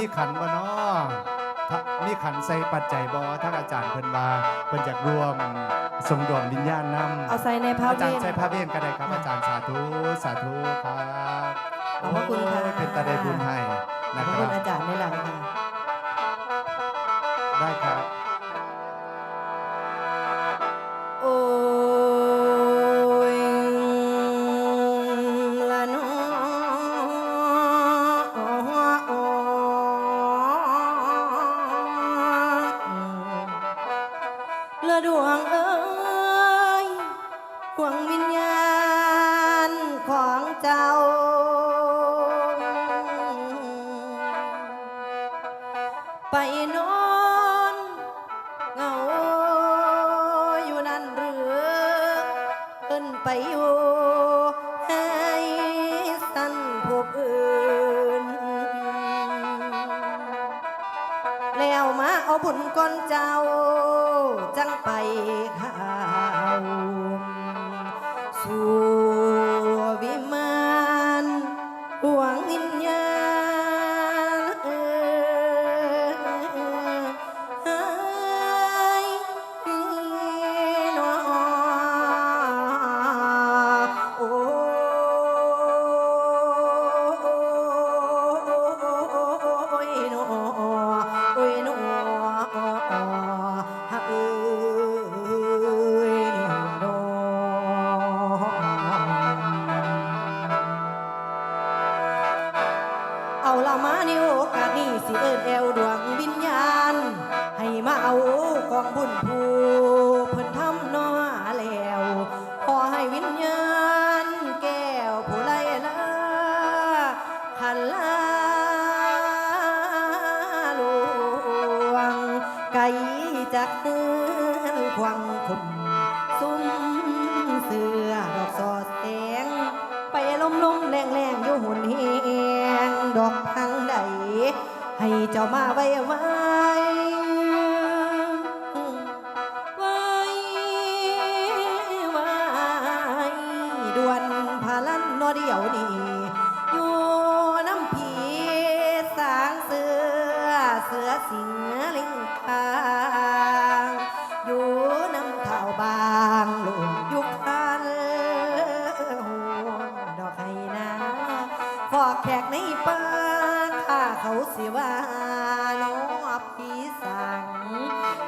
มี่ขันวะเนาะมี่ขันใส่ปัจจัยบอท่านอาจารย์เพิ่นว่าเพิ่นจากรวมสมดวงวิญญาณนำเอาใส่ในพระาเวจารย์ใส่น พระเวทก็ได้ครับอาจารย์สาธุสาธุครับขอบพระคุณค่ะเป็นตาได้บุญให้ขอบนะพระคุรัณบอาจารย์ในหลังค่ะ ได้ครับ ดวงวิญญาณของเจ้า เสือควงคุมซุ้มเสือดอกสอดแสงไปลมลมแรงแรงอยู่หุ่นเฮงดอกทางใดให้เจ้ามาไว้ว่า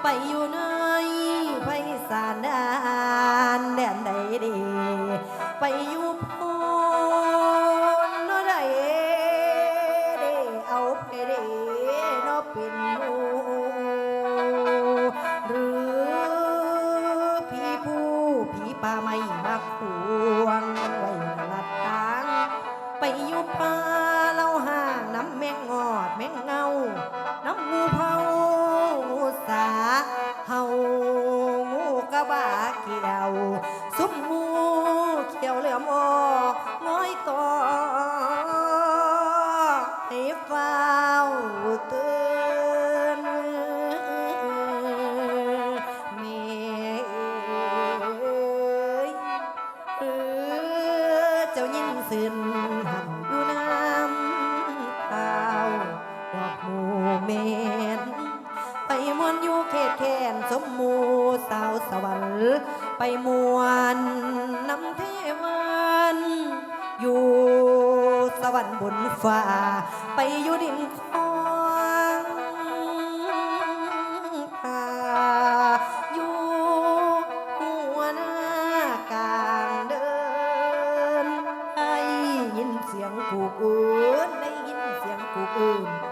白妞呢？আগুন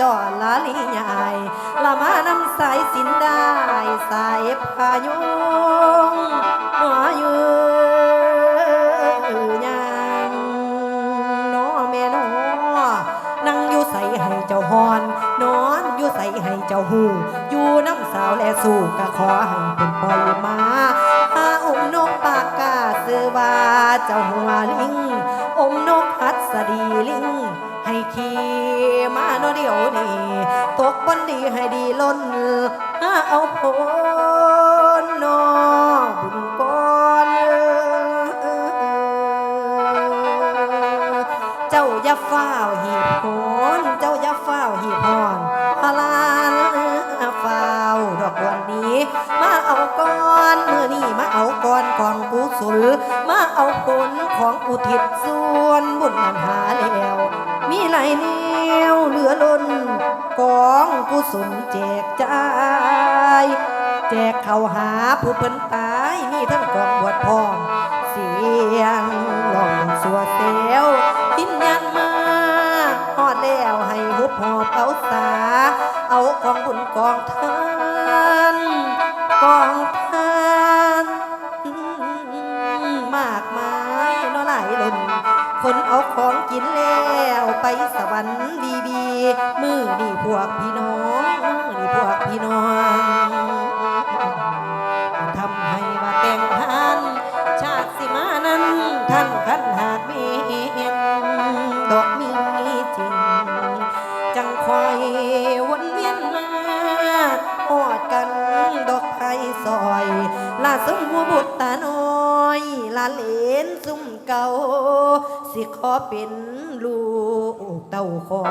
จอดละลีใหญ่ละมานำสายสินได้สายพายุงหัวยืยังน้อแม่น้อนั่งอยู่ใส่ให้เจ้าฮอนนอนอยู่ใส่ให้เจ้าหูอยู่น้ำสาวและสู่ก็ขอให้เป็นปล่อยมาหาอมนกปากกาซื้อว่าเจ้าหัวลิงอมนกหัดสดีลิง เดียวนี่ตกบนดีให้ดีล้นหาเอาผลนอบุญก่อนเจ้าอย่าฟ้าหีบโหนเจ้าอย่าฟ้าหีบหอนพลานฟ้าดอกวันนี้ มาเอาก้อนเมื่อนี่มาเอาก้อนของกุศลมาเอาผลของอุทิศส่วนบุญนั้นหาแล้ว มีหลายแนวเหลือล้นกองกุศลแจกจ่ายแจกเข้าหาผู้เพิ่นตายมีทั้งกองบวชพร้อมเสียงหลองสัวเซลทินยันมาฮอดแล้วให้หุบหอบเอาสา เอาของบุญกองทานกอง คนเอาของกินแล้วไปสวรรค์ดีบี มือนี่พวกพี่น้องมือนี่พวกพี่น้องทำให้ว่าแต่งหันชาติสิมานั้นท่านขันหากมีดอกมีจริง จังคอยวนเวียนมาหอดกันดอกไผ่ซอยลาสมหัวบุตรตาน้อยลาเหลนซุ่มเก่า สิขอเป็นลูกเต้าขอ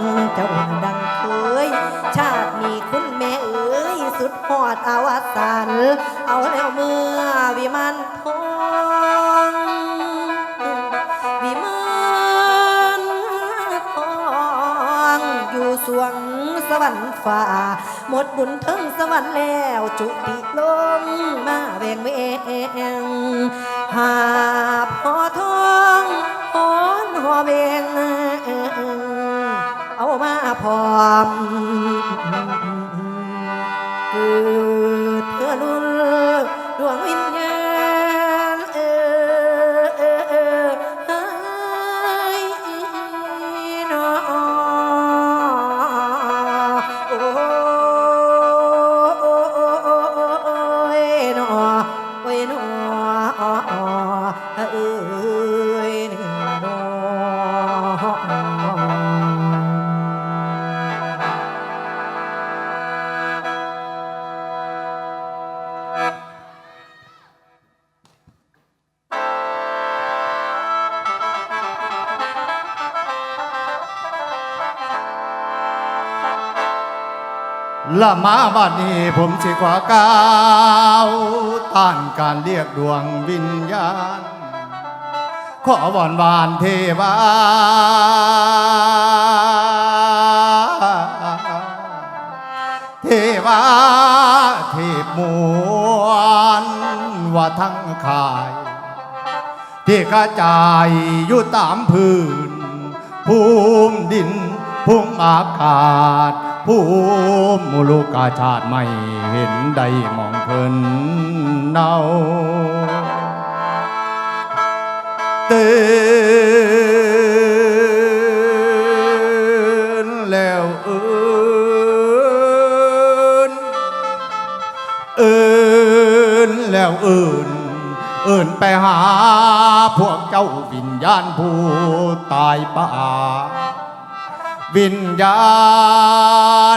งเจ้าดังเคย ชาตินี้คุณแม่เอ๋ยสุดหอดอาวสานเอาแล้วเมื่อวิมานทองวิมานทองอยู่สวงสวรรค์ฟ้าหมดบุญถึงสวรรค์แล้วจุติลงมาแวงเวงหาพอ องหอนหอเบงเอามาพร้อม ละมาบัดนี้ผมสิขวาก้าวต้านการเรียกดวงวิญญาณ ขอวอนวานเทวาเทวาเทพมวลว่าทั้งขาย ที่กระจายอยู่ตามพื้น ภูมิดินภูมิอากาศ ภูมิมูลูกาชาติไม่เห็นได้มองเพิ่นเนาเตื่นแล้วเอินเอินแล้วเอินเอินไปหาพวกเจ้าวิญญาณผู้ตายป่า วิญญา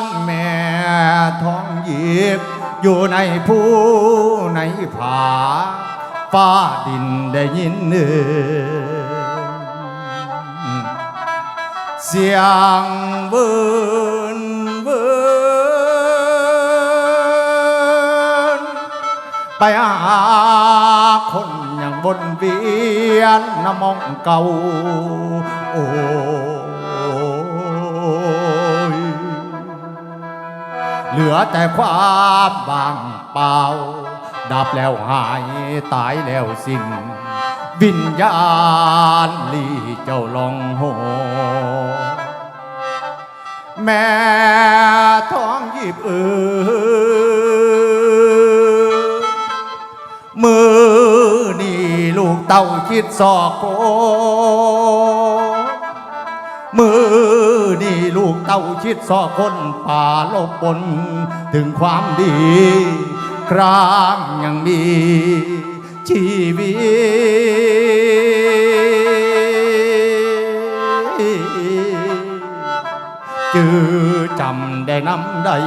ณแม่ท้องหยิบ อยู่ในผู้ในผาฟ้าดินได้ยินเนื้อเสียงเวินเวินไปหาคนอย่างบนเวียนน้ำมองเก่าโอ้ เหลือแต่ความว่างเปล่า ดับแล้วหายตายแล้วสิ้นวิญญาณลีเจ้าลองโหแม่ท้องหยิบเออมือนี่ลูกเต้าคิดสอกโกมือ เต้าชิดซอคนป่าลบบน ถึงความดีครางยังมีชีวิตจือจำได้นำได้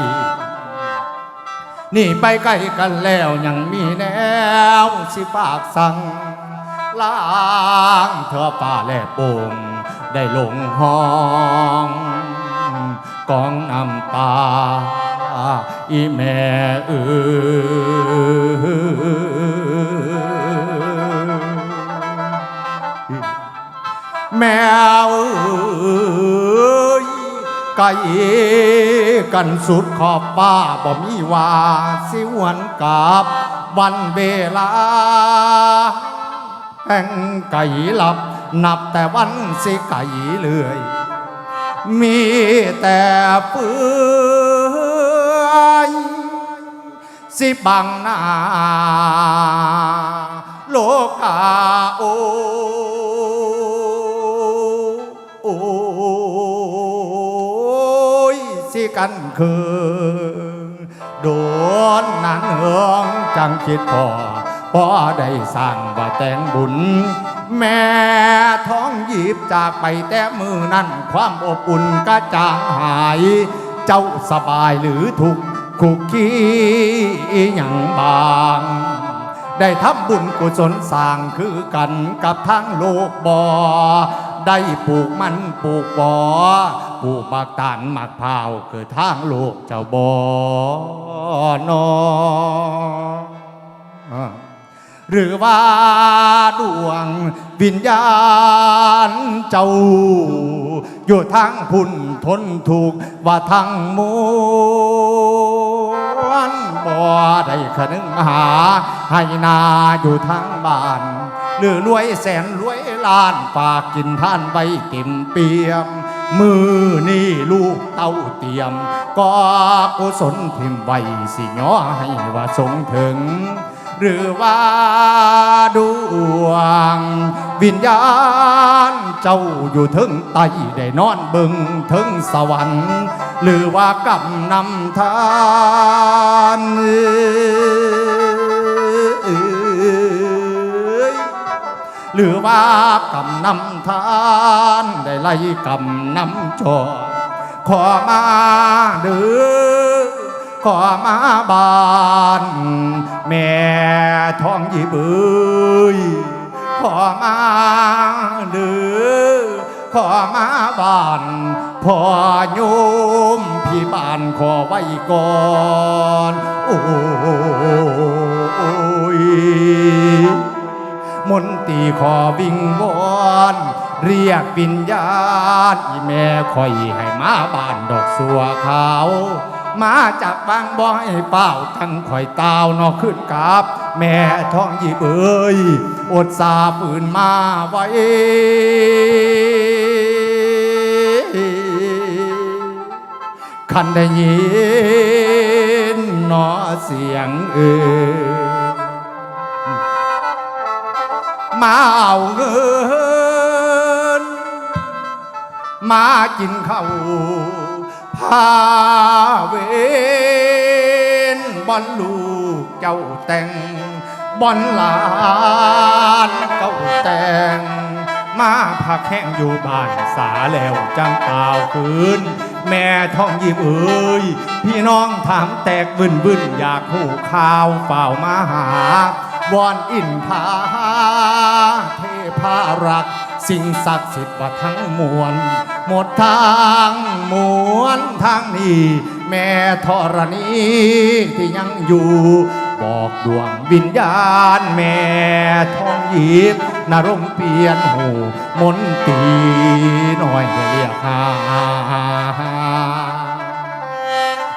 นี่ไปใกล้กันแล้วยังมีแนวสิปากสั่งล้างเธอป่าแลโป่งได้ลงห้อง กองน้ำตาอีแม่เออแมวเอ้ยไก่กันสุดขอบป้าบ่มีว่าสิหวนกับวันเวลา แห่งไก่หลับนับแต่วันสิไก่เลื่อย มีแต่เปื่อยสิบังหน้าโลกาโอโอ้ยสิกันคือโดนนั้นเฮืองจังคิดพอพอได้สร้างว่าแต่งบุญ แม่ท้องหยิบจากไปแต่มือนั้นความอบอุ่นกระจางหาย เจ้าสบายหรือทุกข์คุกคีอย่างบาง ได้ทำบุญกุศลสร้างคือกันกับทั้งโลกบอได้ปลูกมันปลูกบอปลูกบักตานหมักพร้าวคือทางโลกเจ้าบอนอ หรือว่าดวงวิญญาณเจ้า อยู่ทั้งพุ่นทนถูกว่าทั้งมวลบ่ได้คนึงหา ให้นาอยู่ทั้งบ้าน หรือรวยแสนรวยล้านฝากกินท่านไว้เต็มเปียมมือนี่ลูกเต้าเตรียม ก็กุศลทิมไว้สิย้อให้ว่าสงถึง หรือว่าดวง วิญญาณเจ้าอยู่ถึงไตได้นอนบึงถึงสวรรค์ หรือว่ากำนำทานหรือว่ากำนำทานได้ไล่กำนำจอขอมาเด้อ ขอมาบานแม่ท้องยิบเอ้ยขอมาเด้อขอมาบานพ่อโยมพี่บ้านขอไว้ก่อนโอ้ยมนตีขอวิงวอนเรียกวิญญาณอีแม่คอยให้มาบ้านดอกสัวขาว มาจากบางบ่อยเป้าจังคอยตาวนอขึ้นกับแม่ท้องหยิบเอ้ยอดสาปืนมาไว้คันได้ยินหนอเสียงเอ่ยมาเอาเงิน มากินข้าวพา เวนบอนลูกเจ้าแต่งบอนหลานเก้าแต่ง มาพักแห้งอยู่บ้านสาแล้วจังเปล่าคืน แม่ท้องยิบเอ้ยพี่น้องถามแตกบึนบึนอยากหูข่าวเฝ้ามาหาวอนอินพาเท พารัก สิ่งศักดิ์สิทธิ์ว่าทั้งมวล หมดทางมวลทางนี้ แม่ธรณีที่ยังอยู่ บอกดวงวิญญาณ แม่ทองหยิบนรงเปลี่ยนหูมนตีน้อยเรียกหา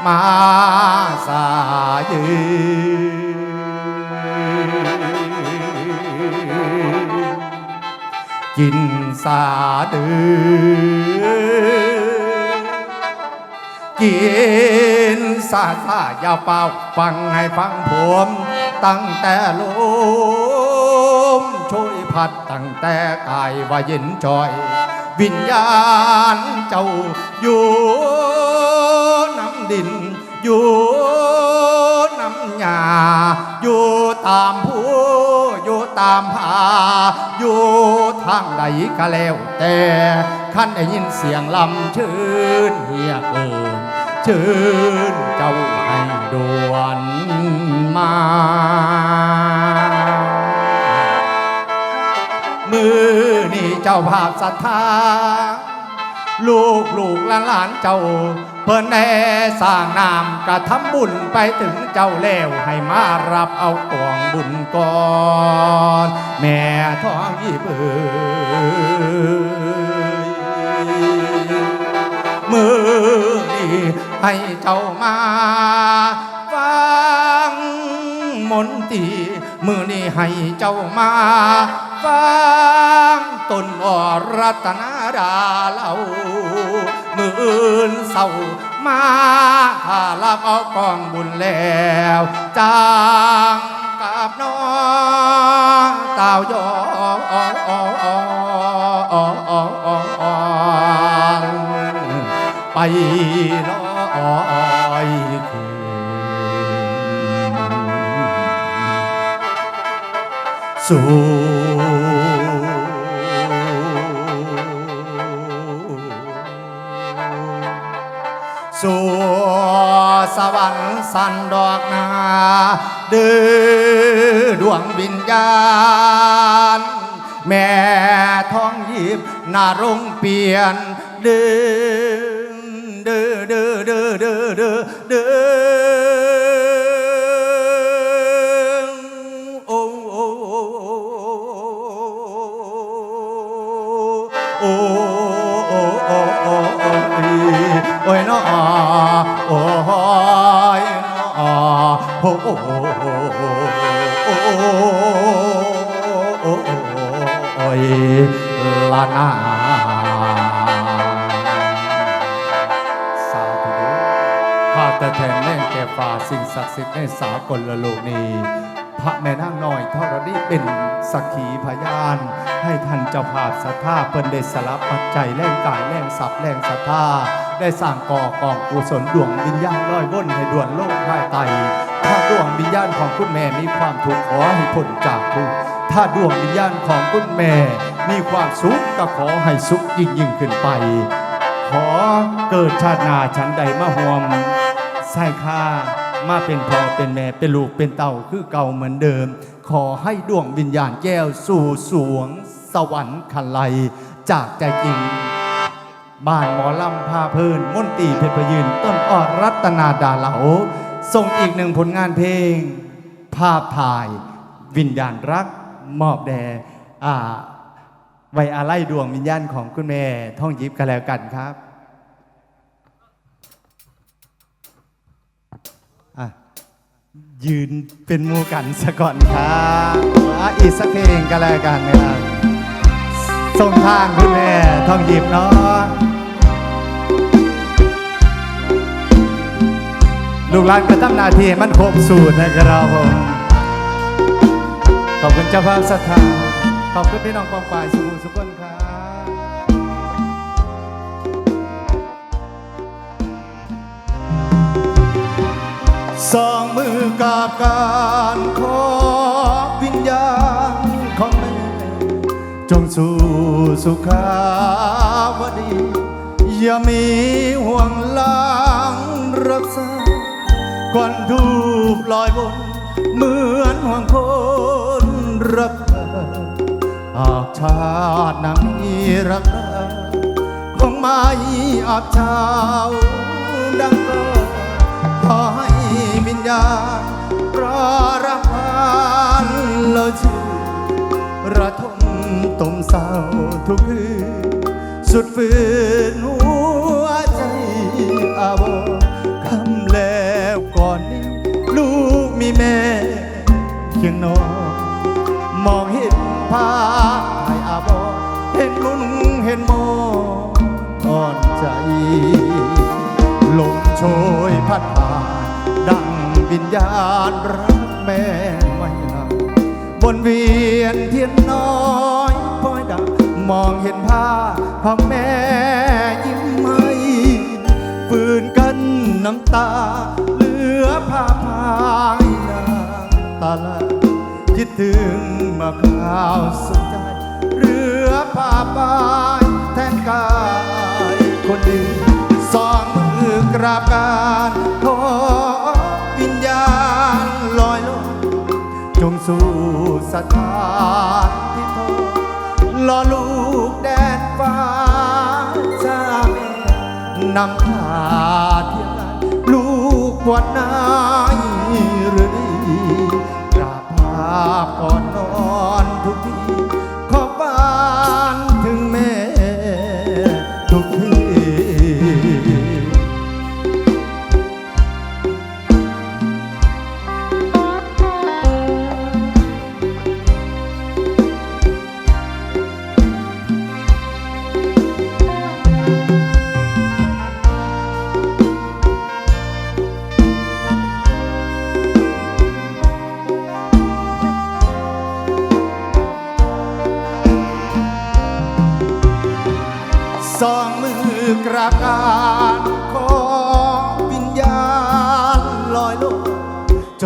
มาสาย กินสาดือกินซาซาอย่าเป่าฟังให้ฟังผม ตั้งแต่ลมช่วยพัดตั้งแต่กายว่าเย็นจอย วิญญาณเจ้าอยู่น้ำดิน อยู่น้ำหญ้าอยู่ตามผู้ ตามหา อยู่ทางใดก็แล้วแต่ขั้นได้ยินเสียงลำชื่นเฮียเอิญชื่นเจ้าให้ดวนมามือนี่เจ้าภาพศรัทธา ลูกลูกหลานหลานเจ้า เพิ่นแน่สร้างนามกระทำบุญไปถึงเจ้าแล้วให้มารับเอากองบุญก่อน แม่ท้องยี่เบื่มือนี่ให้เจ้ามาฟังมนตีมือนี่ให้เจ้าม ฟังตนอรัตนาดาเล่ามื่นเศร้ามาถ้ารับเอากองบุญแล้วจางกับน้องตาวยอไปน้อยคืนสู่ สันดอกนาดื้อดวงวิญญาณ แม่ท้องยิบนารงเปลี่ยนดื้อ สิทธิ์ในสากลละโลกนี้ พระแม่นางน้อยทรณีเป็นสักขีพยาน ให้ท่านเจ้าภาพศรัทธาเพิ่นได้สลับปัจจัยแรงกายแรงสับแรงศรัทธาได้สร้างก่อกองกุศลดวงวิญญาณลอยวนให้ด่วนโลกภายไตถ้าดวงวิญญาณของคุณแม่มีความทุกข์ขอให้พ้นจากทุกข์ถ้าดวงวิญญาณของคุณแม่ มีความสุขก็ขอให้สุขยิ่งยิ่งขึ้นไป ขอเกิดชาตินาชั้นใดมาห่วมใส่ข้า มาเป็นพ่อเป็นแม่เป็นลูกเป็นเต่าคือเก่าเหมือนเดิม ขอให้ดวงวิญญาณแก้วสู่สวง สวรรค์คันไลจากใจจริง บ้านหมอลำพาเพลินม่นตีเพชรประยืน ต้นออดรัตนาดาเหลาส่งอีกหนึ่งผลงานเพลง ภาพถ่าย วิญญาณรัก มอบแด่อ่าไว้อาลัยดวงวิญญาณของคุณแม่ท่องยิบกันแล้วกันครับอะ ยืนเป็นมูกันซะก่อนครับอ,อีกสักเพลงกันแล้วกันนะครับส่งทางคุณแม่ทองหยิบเนาะลูกหลานกระทำหนาทีมันครบสูตรนะครับผม ขอบคุณเจ้าภาพศรัทธาขอบคุณพี่น้องกองฝ่ายสุขุมสุขคน สองมือกับการขอวิญญาณของแม่ จงสู่สุขาวดี อย่ามีห่วงลังรักษาควันทูบลอยบน เหมือนห่วงคนรักเธอหากชาตินังมีรักเราคงไม่อาบเช้าดังก็ ขอให้วิญญาณรอรับพานเราชื่อระทมตมเศร้าทุกคืนสุดฝืนหัวใจอาบคำแล้วก่อนนี้ลูกมีแม่เคียงนอนมองเห็นภาพให้อาบอเห็นลุ้นเห็นมออ่อนใจ ลมโชยพัดผ่านดังวิญญาณรักแม่ไม่นานบนเวียนเทียนน้อยพอยดังมองเห็นภาพขอแม่ยิ้มให้ฝืนกันน้ำตา เหลือผ้าพายนางตาลาคิดถึงมาคราวสุดใจเหลือผ้าพายแทนกายคนดีสองม กราบการขอวิญญาณลอยลงจงสู่สถานที่ทองรอลูกแดนฟ้าซาแม่นำพาเที่ยนลูกปวดนายหรือดีกราบภาพก่อนนอนทุกที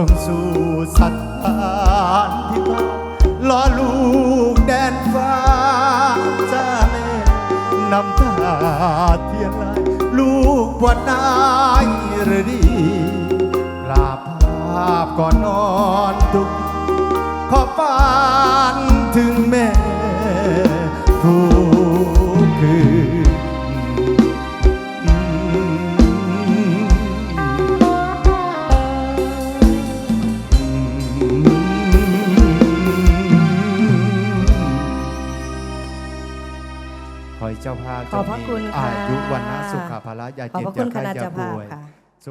งสู่สัตถานที่พารอลูกแดนฟ้าจ้าแม่นำตาเทียนลายลูกวดนายหรือดีกราบภาพก่อนนอนทุกขอปานถึงแม่ทุ จ้าภาพขอบพระคุณอาค่ะยุวันนะสุขภาระยาขอบเจ็บพระอคุย่าณไข้คณะอย่าเจ้าภาพป่วย ค่ะ